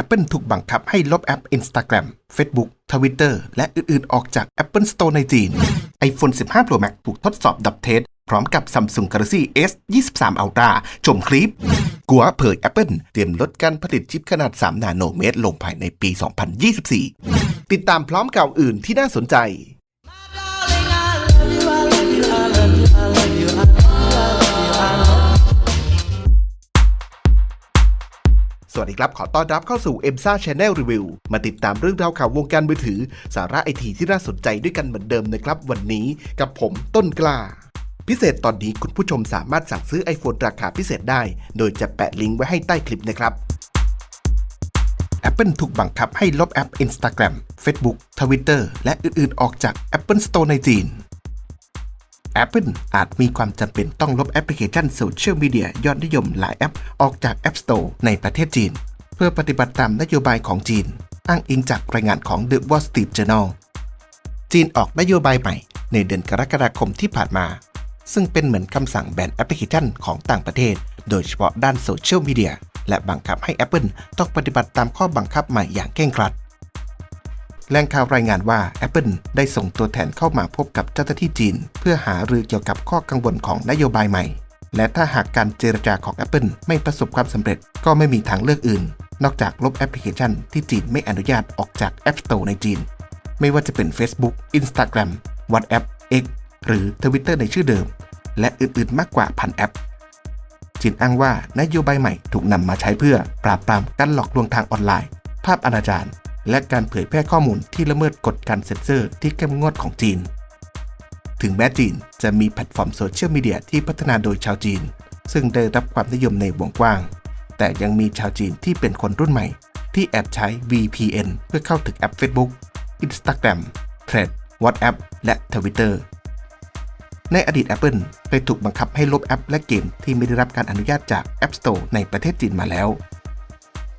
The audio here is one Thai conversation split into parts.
Apple ถูกบังคับให้ลบแอป Instagram Facebook Twitter และอื่น ๆ ออกจาก Apple Store ในจีน iPhone 15 Pro Max ถูกทดสอบดับเทสพร้อมกับ Samsung Galaxy S 23 Ultra ชมคลิป กัวเผย Apple เตรียมลดการผลิตชิปขนาด 3 นาโนเมตรลงภายในปี 2024 ติดตามพร้อมข่าวอื่นที่น่าสนใจ สวัสดีครับ ขอต้อนรับเข้าสู่ e m s a Channel Review มาติดตามเรื่องราวข่าววงการมือถือ สาระไอทีที่น่าสนใจด้วยกันเหมือนเดิมนะครับ วันนี้กับผมต้นกล้า พิเศษตอนนี้คุณผู้ชมสามารถสั่งซื้อ iPhone ราคาพิเศษได้ โดยจะแปะลิงก์ไว้ให้ใต้คลิปนะครับ Apple ถูกบังคับให้ลบแอป Instagram Facebook Twitter และอื่นๆ ออกจาก Apple Store ในจีน Apple อาจมีความจำเป็นต้องลบแอปพลิเคชันโซเชียลมีเดียยอดนิยมหลายแอปออกจาก App Store ในประเทศจีน เพื่อปฏิบัติตามนโยบายของจีน อ้างอิงจากรายงานของ The Wall Street Journal จีนออกนโยบายใหม่ในเดือนกรกฎาคมที่ผ่านมา ซึ่งเป็นเหมือนคำสั่งแบนแอปพลิเคชันของต่างประเทศ โดยเฉพาะด้านโซเชียลมีเดียและบังคับให้ Apple ต้องปฏิบัติตามข้อบังคับใหม่อย่างเคร่งครัด แหล่งข่าวรายงานว่า Apple ได้ส่งตัวแทนเข้ามาพบกับเจ้าหน้าที่จีน เพื่อหารือเกี่ยวกับข้อกังวลของนโยบายใหม่ และถ้าหากการเจรจาของ Apple ไม่ประสบความสำเร็จก็ไม่มีทางเลือกอื่น นอกจากลบแอปพลิเคชันที่จีนไม่อนุญาตออกจาก App Store ในจีน ไม่ว่าจะเป็น Facebook Instagram WhatsApp X หรือ Twitter ในชื่อเดิม และอื่นๆมากกว่าพันแอปจีนอ้างว่านโยบายใหม่ถูกนำมาใช้เพื่อปราบปรามการหลอกลวงทางออนไลน์ ภาพอนาจาร และการเผยแพร่ข้อมูลที่ละเมิดกฎการเซ็นเซอร์ที่เข้มงวดของจีน ถึงแม้จีนจะมีแพลตฟอร์มโซเชียลมีเดียที่พัฒนาโดยชาวจีน ซึ่งได้รับความนิยมในวงกว้าง แต่ยังมีชาวจีนที่เป็นคนรุ่นใหม่ ที่แอบใช้ VPN เพื่อเข้าถึงแอป Facebook Instagram Thread WhatsApp และ Twitter ในอดีต Apple เคยถูกบังคับให้ลบแอปและเกมที่ไม่ได้รับการอนุญาตจาก App Store ในประเทศจีนมาแล้ว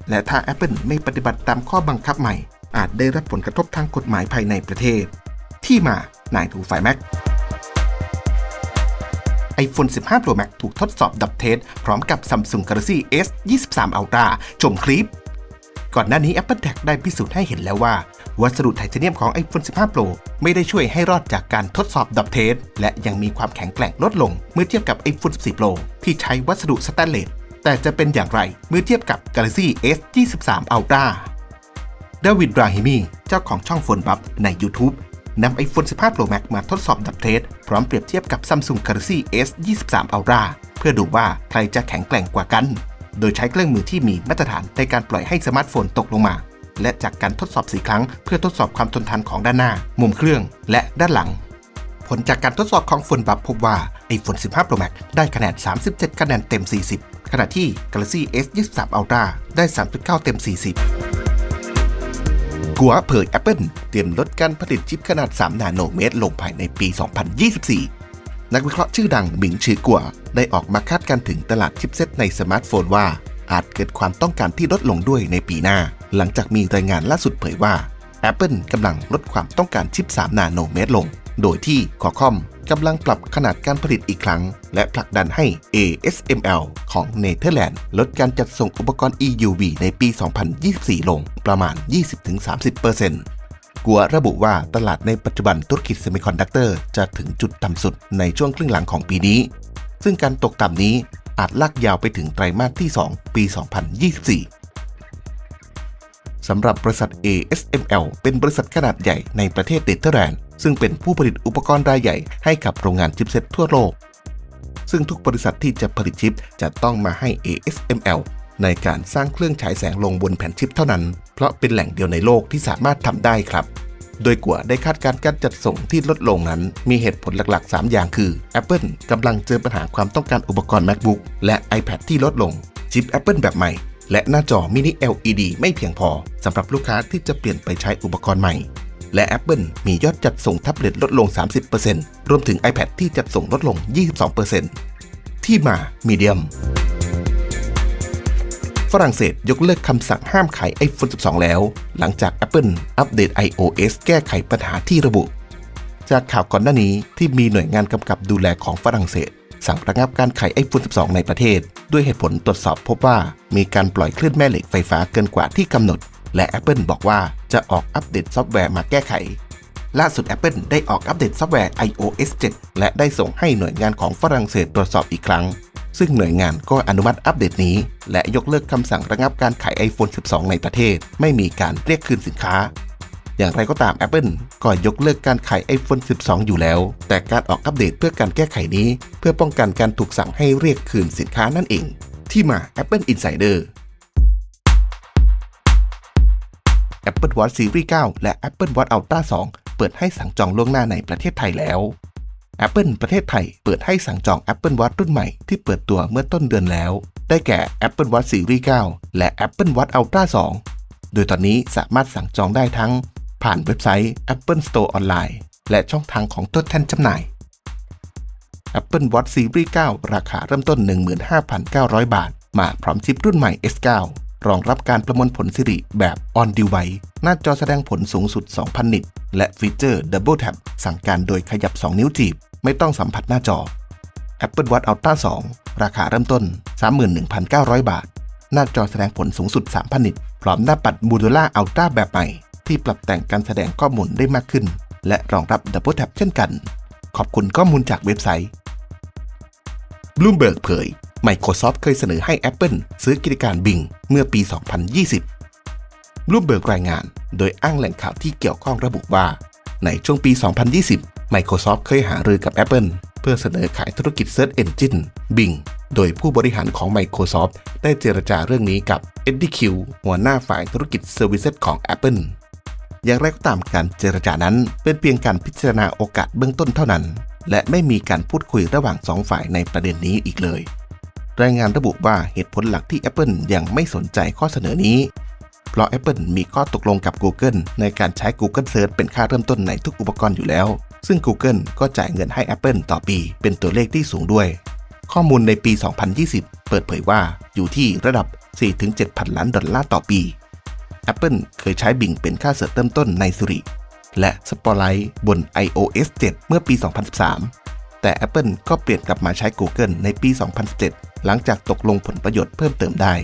และถ้า Apple ไม่ปฏิบัติตามข้อบังคับใหม่ อาจได้รับผลกระทบทางกฎหมายภายในประเทศ ที่มานายถูไฟแม็ก iPhone 15 Pro Max ถูกทดสอบดับเทสพร้อมกับ Samsung Galaxy S 23 Ultra ชมคลิป ก่อนหน้านี้ Apple Tech ได้พิสูจน์ให้เห็นแล้วว่า วัสดุไทเทเนียมของ iPhone 15 Pro ไม่ได้ช่วยให้รอดจากการทดสอบดับเทสและยังมีความแข็งแกร่งลดลงเมื่อเทียบกับ iPhone 14 Pro ที่ใช้วัสดุสแตนเลส แต่จะเป็นอย่างไรเมื่อเทียบกับ Galaxy S 23 Ultra ดาวิดราฮิมีเจ้าของช่องโฟนบับใน YouTube นำ iPhone 15 Pro Max มาทดสอบดับเทสพร้อมเปรียบเทียบกับ Samsung Galaxy S 23 Ultra เพื่อดูว่าใครจะแข็งแกร่งกว่ากัน โดยใช้เครื่องมือที่มีมาตรฐานในการปล่อยให้สมาร์ทโฟนตกลงมา และจากการทดสอบ4ครั้ง เพื่อทดสอบความทนทานของด้านหน้า มุมเครื่อง และด้านหลัง ผลจากการทดสอบของโฟนบับพบว่า iPhone 15 Pro Max ได้คะแนน 37 คะแนนเต็ม 40 ขณะที่ Galaxy S 23 Ultra ได้ 3.9 เต็ม 40 กัวเผย Apple เตรียมลดการผลิตชิปขนาด 3 นาโนเมตร ลงภายในปี 2024 นักวิเคราะห์ชื่อดังหมิงชื่อกัว ได้ออกมาคาดการณ์ถึงตลาดชิปเซ็ตในสมาร์ทโฟนว่า อาจเกิดความต้องการที่ลดลงด้วยในปีหน้า หลังจากมีรายงานล่าสุดเผยว่า Apple กำลังลดความต้องการชิป 3 นาโนเมตรลง โดยที่คอคอม กำลังปรับขนาดการผลิตอีกครั้ง และผลักดันให้ ASML ของเนเธอร์แลนด์ ลดการจัดส่งอุปกรณ์ EUV ในปี 2024 ลงประมาณ 20-30%กัวระบุว่าตลาดในปัจจุบันธุรกิจเซมิคอนดักเตอร์จะถึงจุดต่ำสุดในช่วงครึ่งหลังของปีนี้ ซึ่งการตกต่ำนี้อาจลากยาวไปถึงไตรมาสที่ 2 ปี 2024 สำหรับบริษัท ASML เป็นบริษัทขนาดใหญ่ในประเทศเนเธอร์แลนด์ ซึ่งเป็นผู้ผลิตอุปกรณ์รายใหญ่ให้กับโรงงานชิปเซ็ตทั่วโลก ซึ่งทุกบริษัทที่จะผลิตชิปจะต้องมาให้ ASML ในการสร้างเครื่องฉายแสงลงบนแผ่นชิปเท่านั้น เพราะเป็นแหล่งเดียวในโลกที่สามารถทำได้ครับ โดยกัวได้คาดการณ์การจัดส่งที่ลดลงนั้น มีเหตุผลหลักๆ 3 อย่างคือ Apple กำลังเจอปัญหาความต้องการอุปกรณ์ MacBook และ iPad ที่ลดลง ชิป Apple แบบใหม่ และหน้าจอมินิ LED ไม่เพียงพอสำหรับลูกค้าที่จะเปลี่ยนไปใช้อุปกรณ์ใหม่ และ Apple มียอดจัดส่งแท็บเล็ตลดลง 30%รวมถึง iPad ที่จัดส่งลดลง 22%ที่มามีเดียมฝรั่งเศสยกเลิกคำสั่งห้ามขาย iPhone 12 แล้ว หลังจาก Apple อัปเดต iOS แก้ไขปัญหาที่ระบุ จากข่าวก่อนหน้านี้ที่มีหน่วยงานกำกับดูแลของฝรั่งเศส สั่งระงับการขาย iPhone 12 ในประเทศ ด้วยเหตุผลตรวจสอบพบว่ามีการปล่อยคลื่นแม่เหล็กไฟฟ้าเกินกว่าที่กำหนด และ Apple บอกว่า จะออกอัปเดตซอฟต์แวร์มาแก้ไข ล่าสุด Apple ได้ออกอัปเดตซอฟต์แวร์ iOS 7 และได้ส่งให้หน่วยงานของฝรั่งเศสตรวจสอบอีกครั้ง ซึ่งหน่วยงานก็อนุมัติอัปเดตนี้ และยกเลิกคำสั่งระงับการขาย iPhone 12 ในประเทศ ไม่มีการเรียกคืนสินค้าอย่างไรก็ตาม Apple ก็ยกเลิกการขาย iPhone 12 อยู่แล้ว แต่การออกอัปเดตเพื่อการแก้ไขนี้ เพื่อป้องกันการถูกสั่งให้เรียกคืนสินค้านั่นเอง ที่มา Apple Insider Apple Watch Series 9 และ Apple Watch Ultra 2 เปิดให้สั่งจองล่วงหน้าในประเทศไทยแล้ว Apple ประเทศไทยเปิดให้สั่งจอง Apple Watch รุ่นใหม่ที่เปิดตัวเมื่อต้นเดือนแล้ว ได้แก่ Apple Watch Series 9 และ Apple Watch Ultra 2 โดยตอนนี้สามารถสั่งจองได้ทั้ง ผ่านเว็บไซต์ Apple Store ออนไลน์และช่องทางของตัวแทนจำหน่าย Apple Watch Series 9 ราคาเริ่มต้น 15,900 บาท มาพร้อมชิปรุ่นใหม่ S9 รองรับการประมวลผลสิริแบบ On Device หน้าจอแสดงผลสูงสุด 2,000 นิต และฟีเจอร์ Double Tap สั่งการโดยขยับ 2 นิ้วจีบ ไม่ต้องสัมผัสหน้าจอ Apple Watch Ultra 2 ราคาเริ่มต้น 31,900 บาท หน้าจอแสดงผลสูงสุด 3,000 นิต พร้อมหน้าปัด Modular Ultra แบบใหม่ ที่ปรับแต่งการแสดงข้อมูลได้มากขึ้น และรองรับ Double Tap เช่นกัน ขอบคุณข้อมูลจากเว็บไซต์ Bloomberg เผย Microsoft เคยเสนอให้ Apple ซื้อกิจการ Bing เมื่อปี 2020 Bloomberg รายงาน โดยอ้างแหล่งข่าวที่เกี่ยวข้องระบุว่า ในช่วงปี 2020 Microsoft เคยหารือกับ Apple เพื่อเสนอขายธุรกิจ Search Engine Bing โดยผู้บริหารของ Microsoft ได้เจรจาเรื่องนี้กับ Eddie Q หัวหน้าฝ่ายธุรกิจ Services ของ Apple อย่างไรก็ตามการเจรจานั้นเป็นเพียงการพิจารณาโอกาสเบื้องต้นเท่านั้น และไม่มีการพูดคุยระหว่างสองฝ่ายในประเด็นนี้อีกเลย รายงานระบุว่าเหตุผลหลักที่ Apple ยังไม่สนใจข้อเสนอนี้ เพราะ Apple มีข้อตกลงกับ Google ในการใช้ Google Search เป็นค่าเริ่มต้นในทุกอุปกรณ์อยู่แล้ว ซึ่ง Google ก็จ่ายเงินให้ Apple ต่อปี เป็นตัวเลขที่สูงด้วย ข้อมูลในปี 2020 เปิดเผยว่าอยู่ที่ระดับ 4-7 พันล้านดอลลาร์ต่อปี Apple เคยใช้ Bing เป็นค่าเสิร์ชเริ่มต้นใน Siri และ Spotlight บน iOS 7 เมื่อปี 2013 แต่ Apple ก็เปลี่ยนกลับมาใช้ Google ในปี 2017 หลังจากตกลงผลประโยชน์เพิ่มเติมได้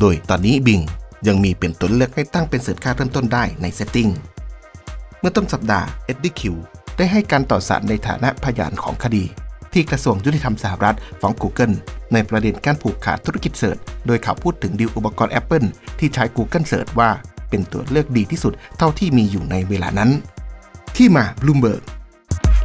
โดยตอนนี้ Bing ยังมีเป็นตัวเลือกให้ตั้งเป็นเสิร์ชค่าเริ่มต้นได้ใน Setting เมื่อต้นสัปดาห์ Eddie Q ได้ให้การต่อสารในฐานะพยานของคดี ที่กระทรวงยุติธรรมสหรัฐฟ้อง Google ในประเด็นการผูกขาดธุรกิจเสิร์ชโดยเขาพูดถึงดีลอุปกรณ์ Apple ที่ใช้ Google Search ว่าเป็นตัวเลือกดีที่สุดเท่าที่มีอยู่ในเวลานั้น ที่มา Bloomberg